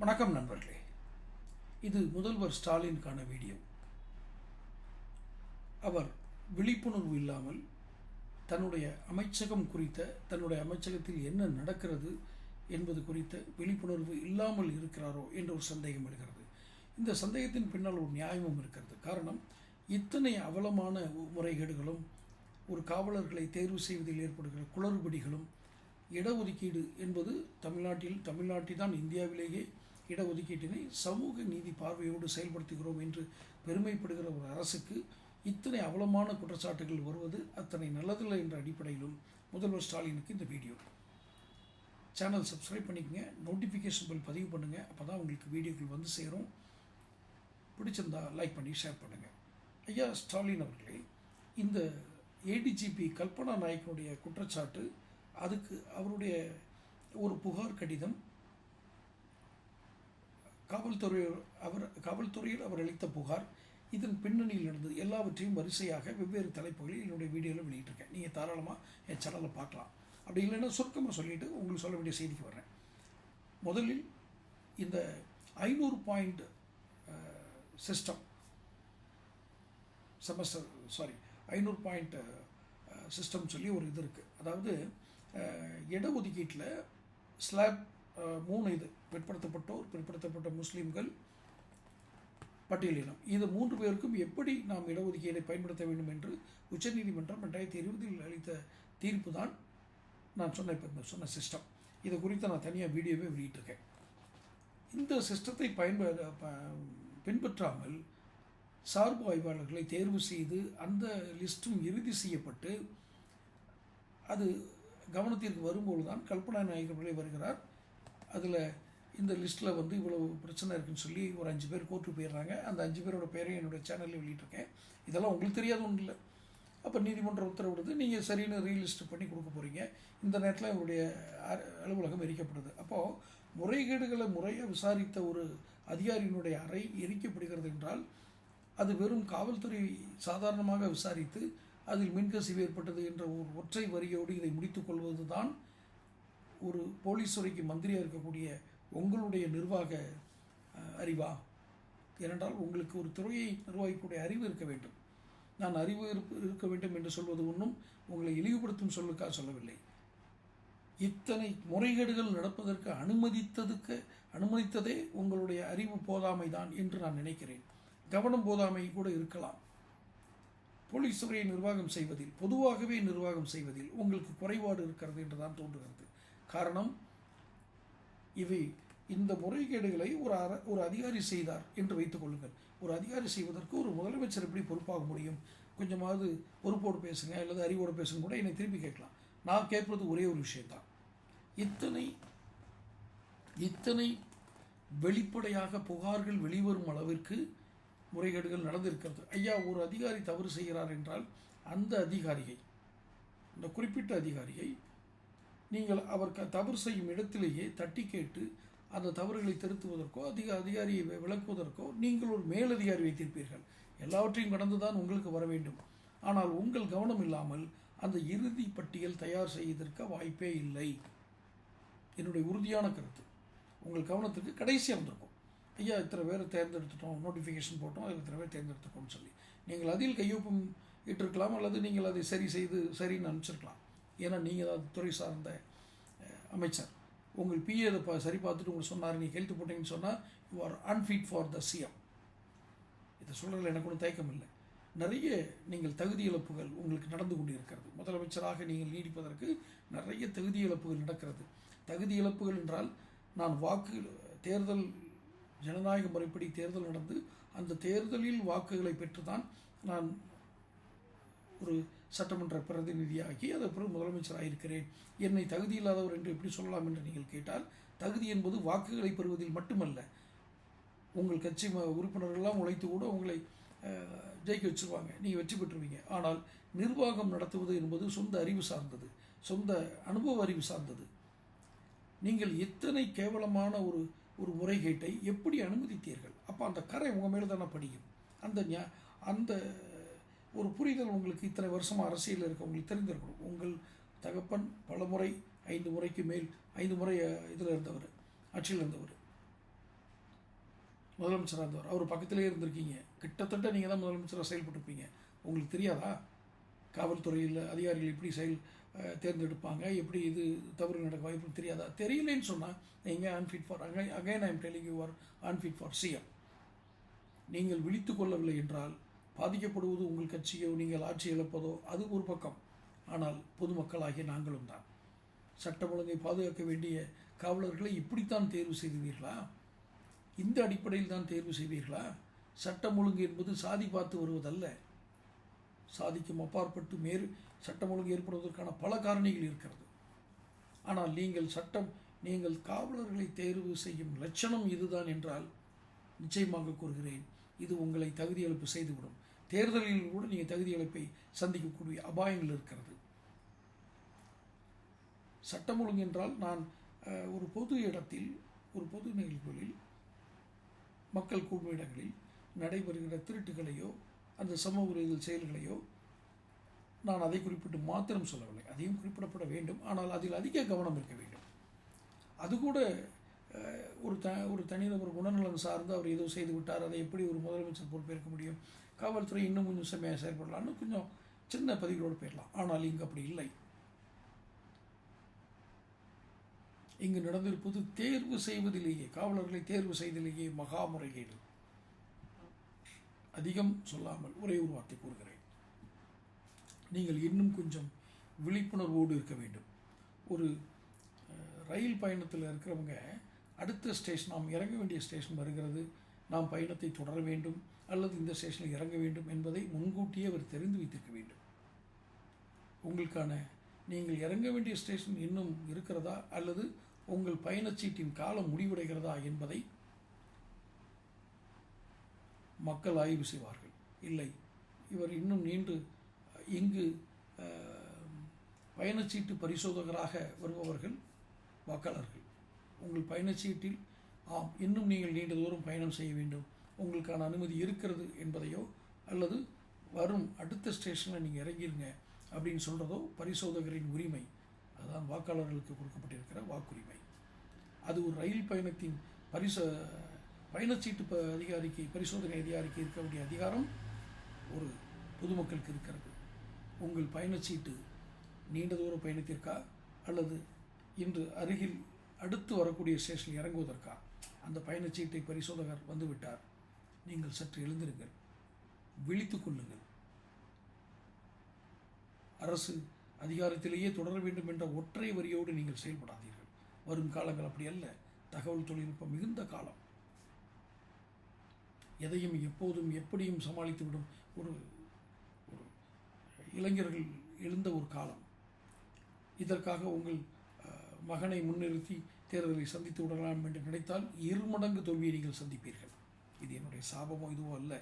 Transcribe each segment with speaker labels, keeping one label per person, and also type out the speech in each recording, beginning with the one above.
Speaker 1: வணக்கம் நண்பர்களே. இது முதல்வர் ஸ்டாலினுக்கான வீடியோ. அவர் விழிப்புணர்வு இல்லாமல் தன்னுடைய அமைச்சகம் குறித்த தன்னுடைய அமைச்சகத்தில் என்ன நடக்கிறது என்பது குறித்த விழிப்புணர்வு இல்லாமல் இருக்கிறாரோ என்ற ஒரு சந்தேகம் எழுகிறது இந்த சந்தேகத்தின் பின்னால் ஒரு நியாயமும் இருக்கிறது. காரணம் இத்தனை அவலமான முறைகேடுகளும் ஒரு காவலர்களை தேர்வு செய்வதில் ஏற்படுகிற குளறுபடிகளும் இடஒதுக்கீடு என்பது தமிழ்நாட்டில் தமிழ்நாட்டில் தான் இந்தியாவிலேயே இடஒதுக்கீட்டினை சமூக நீதி பார்வையோடு செயல்படுத்துகிறோம் என்று பெருமைப்படுகிற ஒரு அரசுக்கு இத்தனை அவலமான குற்றச்சாட்டுகள் வருவது அத்தனை நல்லதில்லை என்ற அடிப்படையிலும் முதல்வர் ஸ்டாலினுக்கு இந்த வீடியோ. சேனல் சப்ஸ்கிரைப் பண்ணிக்கங்க நோட்டிஃபிகேஷன் பில் பதிவு பண்ணுங்கள் அப்போ தான் உங்களுக்கு வீடியோக்கள் வந்து சேரும். பிடிச்சிருந்தா லைக் பண்ணி ஷேர் பண்ணுங்கள் ஐயா ஸ்டாலின் அவர்களே இந்த ஏடிஜிபி கல்பனா நாயக்கனுடைய குற்றச்சாட்டு அதுக்கு அவருடைய ஒரு புகார் கடிதம் காவல்துறை அவர் காவல்துறையில் அவர் அளித்த புகார் இதன் பின்னணியில் நடந்தது எல்லாவற்றையும் வரிசையாக வெவ்வேறு தலைப்புகளில் என்னுடைய வீடியோவில் வெளியிட்டிருக்கேன். நீங்கள் தாராளமாக என் சேனலில் பார்க்கலாம். அப்படி இல்லைன்னா சுருக்கமாக சொல்லிவிட்டு உங்களுக்கு சொல்ல வேண்டிய செய்திக்கு வர்றேன். முதலில் இந்த ஐநூறு பாயிண்ட் சிஸ்டம் செமஸ்டர் சாரி ஐநூறு பாயிண்ட் சிஸ்டம் சொல்லி ஒரு இது இருக்குது அதாவது இடஒதுக்கீட்டில் ஸ்லாப் மூணு இது. பிற்படுத்தப்பட்டோர் பிற்படுத்தப்பட்ட முஸ்லீம்கள் பட்டியலினம். இது மூன்று பேருக்கும் எப்படி நாம் இடஒதுக்கீடை பயன்படுத்த வேண்டும் என்று உச்சநீதிமன்றம் ரெண்டாயிரத்தி இருபதில் அளித்த தீர்ப்பு தான் நான் சொன்ன இப்போ சொன்ன சிஸ்டம் இது குறித்து நான் தனியாக வீடியோவே வெளியிட்டிருக்கேன். இந்த சிஸ்டத்தை பயன்ப ப- பின்பற்றாமல் சார்பு ஆய்வாளர்களை தேர்வு செய்து அந்த லிஸ்ட்டும் இறுதி செய்யப்பட்டு அது கவனத்திற்கு வரும்போது தான் கல்பனா நாயகர் வருகிறார். அதில் இந்த லிஸ்ட்டில் வந்து இவ்வளவு பிரச்சனை இருக்குன்னு சொல்லி ஒரு அஞ்சு பேர் கோர்ட்டு போயிடுறாங்க. அந்த அஞ்சு பேரோட பேரையும் என்னுடைய சேனலில் வெளியிட்டிருக்கேன். இதெல்லாம் உங்களுக்கு தெரியாத ஒன்றும் இல்லை. அப்போ நீதிமன்றம் உத்தரவிடுது. நீங்கள் சரின்னு ரீலிஸ்ட் பண்ணி கொடுக்க போகிறீங்க இந்த நேரத்தில் இவருடைய அ- அலுவலகம் எரிக்கப்படுது. அப்போது முறைகேடுகளை முறையாக விசாரித்த ஒரு அதிகாரியினுடைய அறை எரிக்கப்படுகிறது என்றால் அது வெறும் காவல்துறை சாதாரணமாக விசாரித்து அதில் மின்கசிவு ஏற்பட்டது என்ற ஒரு ஒற்றை வரியோடு இதை முடித்துக் கொள்வது தான் ஒரு போலீஸ் துறைக்கு மந்திரியாக இருக்கக்கூடிய உங்களுடைய நிர்வாக அறிவா? ஏனென்றால் உங்களுக்கு ஒரு துறையை நிர்வகிக்கக்கூடிய அறிவு இருக்க வேண்டும். நான் அறிவு இருக்க வேண்டும் என்று சொல்வது ஒன்றும் உங்களை இழிவுபடுத்தும் சொல்லுக்காக சொல்லவில்லை. இத்தனை முறைகேடுகள் நடப்பதற்கு அனுமதித்ததுக்கு அனுமதித்ததே உங்களுடைய அறிவு போதாமை தான் என்று நான் நினைக்கிறேன். கவனம் போதாமை கூட இருக்கலாம். போலீஸ் துறையை நிர்வாகம் செய்வதில் பொதுவாகவே நிர்வாகம் செய்வதில் உங்களுக்கு குறைபாடு இருக்கிறது என்று தான் தோன்றுகிறது. காரணம் இவை இந்த முறைகேடுகளை ஒரு அர ஒரு அதிகாரி செய்தார் என்று வைத்துக் கொள்ளுங்கள். ஒரு அதிகாரி செய்வதற்கு ஒரு முதலமைச்சர் எப்படி பொறுப்பாக முடியும்? கொஞ்சமாவது பொறுப்போடு பேசுங்க அல்லது அறிவோடு பேசுங்க கூட என்னை திருப்பி கேட்கலாம். நான் கேட்பது ஒரே ஒரு விஷயம்தான். இத்தனை இத்தனை வெளிப்படையாக புகார்கள் வெளிவரும் அளவிற்கு முறைகேடுகள் நடந்திருக்கிறது. ஐயா ஒரு அதிகாரி தவறு செய்கிறார் என்றால் அந்த அதிகாரியை இந்த குறிப்பிட்ட அதிகாரியை நீங்கள் அவர் க தவறு செய்யும் இடத்திலேயே தட்டி கேட்டு அந்த தவறுகளை திருத்துவதற்கோ அதிக அதிகாரியை விளக்குவதற்கோ நீங்கள் ஒரு மேலதிகாரி வைத்திருப்பீர்கள். எல்லாவற்றையும் கடந்து தான் உங்களுக்கு வர வேண்டும். ஆனால் உங்கள் கவனம் இல்லாமல் அந்த இறுதி பட்டியல் தயார் செய்வதற்கு வாய்ப்பே இல்லை. என்னுடைய உறுதியான கருத்து. உங்கள் கவனத்துக்கு கடைசியாக வந்திருக்கும் ஐயா இத்தனை பேரை தேர்ந்தெடுத்துட்டோம் நோட்டிஃபிகேஷன் போட்டோம் அதில் இத்தனை பேர் தேர்ந்தெடுத்துக்கோன்னு சொல்லி. நீங்கள் அதில் கையொப்பம் இட்டிருக்கலாம் அல்லது நீங்கள் அதை சரி செய்து சரின்னு அனுப்பிச்சிருக்கலாம். ஏன்னா நீங்கள் தான் துறை சார்ந்த அமைச்சர். உங்கள் பிஏ அதை பா சரி பார்த்துட்டு உங்களுக்கு சொன்னார் நீங்கள் கையெழுத்து போட்டீங்கன்னு சொன்னால் you are unfit for the CM இதை சொல்கிறதுல எனக்கு ஒன்றும் தயக்கம் இல்லை நிறைய நீங்கள் தகுதி இழப்புகள் உங்களுக்கு நடந்து கொண்டிருக்கிறது. முதலமைச்சராக நீங்கள் நீடிப்பதற்கு நிறைய தகுதி இழப்புகள் நடக்கிறது. தகுதி இழப்புகள் என்றால் நான் வாக்கு தேர்தல் ஜனநாயக முறைப்படி தேர்தல் நடந்து அந்த தேர்தலில் வாக்குகளை பெற்றுதான் நான் ஒரு சட்டமன்ற பிரதிநிதியாகி அது அப்புறம் முதலமைச்சராக இருக்கிறேன் என்னை தகுதி இல்லாதவர் என்று எப்படி சொல்லலாம் என்று நீங்கள் கேட்டால் தகுதி என்பது வாக்குகளை பெறுவதில் மட்டுமல்ல உங்கள் கட்சி ம- உறுப்பினர்கள்லாம் உழைத்து கூட உங்களை ஜெயிக்க வச்சுருவாங்க. நீங்கள் வெற்றி பெற்றுவீங்க. ஆனால் நிர்வாகம் நடத்துவது என்பது சொந்த அறிவு சார்ந்தது சொந்த அனுபவ அறிவு சார்ந்தது. நீங்கள் எத்தனை கேவலமான ஒரு ஒரு முறைகேட்டை எப்படி அனுமதித்தீர்கள்? அப்போ அந்த கரை உங்கள் மேலே தானே படியும். அந்த ஞா- அந்த ஒரு புரிதல் உங்களுக்கு இத்தனை வருஷமாக அரசியலில் இருக்க உங்களுக்கு தெரிந்திருக்கணும். உங்கள் தகப்பன் பல முறை ஐந்து முறைக்கு மேல் ஐந்து முறை இதில் இருந்தவர் ஆட்சியில் இருந்தவர். முதலமைச்சராக இருந்தவர். அவர் பக்கத்திலே இருந்திருக்கீங்க. கிட்டத்தட்ட நீங்கள் தான் முதலமைச்சராக செயல்பட்டுருப்பீங்க. உங்களுக்கு தெரியாதா? காவல்துறையில் அதிகாரிகள் எப்படி செயல் தேர்ந்தெடுப்பாங்க? எப்படி இது தவறு நடக்க வாய்ப்பு தெரியாதா? தெரியலேன்னு சொன்னால் நீங்கள் unfit for again again I'm telling you are unfit for CM நீங்கள் விழித்து கொள்ளவில்லை என்றால் பாதிக்கப்படுவது உங்கள் கட்சியோ நீங்கள் ஆட்சி இழப்பதோ அது ஒரு பக்கம். ஆனால் பொதுமக்களாகிய நாங்களும் தான். சட்டம் ஒழுங்கை பாதுகாக்க வேண்டிய காவலர்களை இப்படித்தான் தேர்வு செய்வீர்களா? இந்த அடிப்படையில் தான் தேர்வு செய்வீர்களா? சட்டம் ஒழுங்கு என்பது சாதி பார்த்து வருவதல்ல. சாதிக்கும் அப்பாற்பட்டு மேறு சட்டம் ஒழுங்கு ஏற்படுவதற்கான பல காரணிகள் இருக்கிறது. ஆனால் நீங்கள் சட்டம் நீங்கள் காவலர்களை தேர்வு செய்யும் லட்சணம் இதுதான் என்றால் நிச்சயமாக கூறுகிறேன். இது உங்களை தகுதி இழப்பு செய்துவிடும். தேர்தலில் கூட நீங்கள் தகுதி இழப்பை சந்திக்கக்கூடிய அபாயங்கள் இருக்கிறது. சட்டம் ஒழுங்கு என்றால் நான் ஒரு பொது இடத்தில் ஒரு பொது நிகழ்வுகளில் மக்கள் கூடும் இடங்களில் நடைபெறுகிற திருட்டுகளையோ அந்த சமூக ரீதியில் செயல்களையோ நான் அதை குறிப்பிட்டு மாத்திரம் சொல்லவில்லை. அதையும் குறிப்பிடப்பட வேண்டும். ஆனால் அதில் அதிக கவனம் இருக்க வேண்டும். அது கூட ஒரு த ஒரு தனிநபர் குணநலன் சார்ந்து அவர் ஏதோ செய்து விட்டார். அதை எப்படி ஒரு முதலமைச்சர் பொறுப்பேற்க முடியும்? காவல்துறை இன்னும் கொஞ்சம் செம்மையாக செயல்படலாம்னு கொஞ்சம் சின்ன பதிவுகளோடு போயிடலாம். ஆனால் இங்கு அப்படி இல்லை. இங்கு நடந்திருப்பது தேர்வு செய்வதிலேயே காவலர்களை தேர்வு செய்வதிலேயே மகா முறைகேடு அதிகம் சொல்லாமல் ஒரே ஒரு வார்த்தை கூறுகிறேன். நீங்கள் இன்னும் கொஞ்சம் விழிப்புணர்வோடு இருக்க வேண்டும். ஒரு ரயில் பயணத்தில் இருக்கிறவங்க அடுத்த ஸ்டேஷன் நாம் இறங்க வேண்டிய ஸ்டேஷன் வருகிறது. நாம் பயணத்தை தொடர வேண்டும். அல்லது இந்த ஸ்டேஷனில் இறங்க வேண்டும் என்பதை முன்கூட்டியே அவர் தெரிந்து வைத்திருக்க வேண்டும். உங்களுக்கான நீங்கள் இறங்க வேண்டிய ஸ்டேஷன் இன்னும் இருக்கிறதா? அல்லது உங்கள் பயணச்சீட்டின் காலம் முடிவடைகிறதா என்பதை மக்கள் ஆய்வு செய்வார்கள். இல்லை இவர் இன்னும் நீண்டு இங்கு பயணச்சீட்டு பரிசோதகராக வருபவர்கள் வாக்காளர்கள். உங்கள் பயணச்சீட்டில் ஆம் இன்னும் நீங்கள் நீண்ட தூரம் பயணம் செய்ய வேண்டும். உங்களுக்கான அனுமதி இருக்கிறது என்பதையோ அல்லது வரும் அடுத்த ஸ்டேஷனில் நீங்கள் இறங்கிருங்க அப்படின்னு சொல்கிறதோ பரிசோதகரின் உரிமை. அதுதான் வாக்காளர்களுக்கு கொடுக்கப்பட்டிருக்கிற வாக்குரிமை. அது ஒரு ரயில் பயணத்தின் பரிச பயணச்சீட்டு ப அதிகாரிக்கு பரிசோதனை அதிகாரிக்கு இருக்க வேண்டிய அதிகாரம் ஒரு பொதுமக்களுக்கு இருக்கிறது. உங்கள் பயணச்சீட்டு நீண்ட தூர பயணத்திற்கா அல்லது இன்று அருகில் அடுத்து வரக்கூடிய ஸ்டேஷனில் இறங்குவதற்கா? அந்த பயணச்சீட்டை பரிசோதகர் வந்துவிட்டார். நீங்கள் சற்று எழுந்திருங்கள். விழித்து கொள்ளுங்கள். அரசு அதிகாரத்திலேயே தொடர வேண்டும் என்ற ஒற்றை வரியோடு நீங்கள் செயல்படாதீர்கள். வரும் காலங்கள் அப்படி அல்ல. தகவல் தொழில்நுட்பம் மிகுந்த காலம். எதையும் எப்போதும் எப்படியும் சமாளித்துவிடும் ஒரு ஒரு இளைஞர்கள் எழுந்த ஒரு காலம். இதற்காக உங்கள் மகனை முன்னிறுத்தி தேர்தலை சந்தித்து விடலாம் என்று நினைத்தால் இருமடங்கு தோல்வியை நீங்கள் சந்திப்பீர்கள். இது என்னுடைய சாபமோ இதுவோ அல்ல.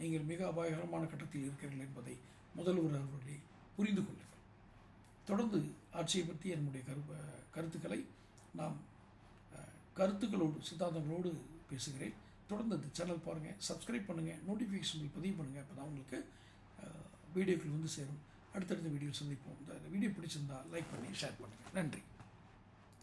Speaker 1: நீங்கள் மிக அபாயகரமான கட்டத்தில் இருக்கிறீர்கள் என்பதை முதல்வர் அவர்களே புரிந்து கொள்ளுங்கள். தொடர்ந்து ஆட்சியை பற்றி என்னுடைய கரு கருத்துக்களை நாம் கருத்துக்களோடு சித்தாந்தங்களோடு பேசுகிறேன். தொடர்ந்து இந்த சேனல் பாருங்கள் சப்ஸ்கிரைப் பண்ணுங்கள் நோட்டிஃபிகேஷன் பதிவு பண்ணுங்கள் அப்போ தான் உங்களுக்கு வீடியோக்கள் வந்து சேரும். அடுத்தடுத்த வீடியோ சந்திப்போம். இந்த வீடியோ பிடிச்சிருந்தா லைக் பண்ணி ஷேர் பண்ணுங்கள் நன்றி.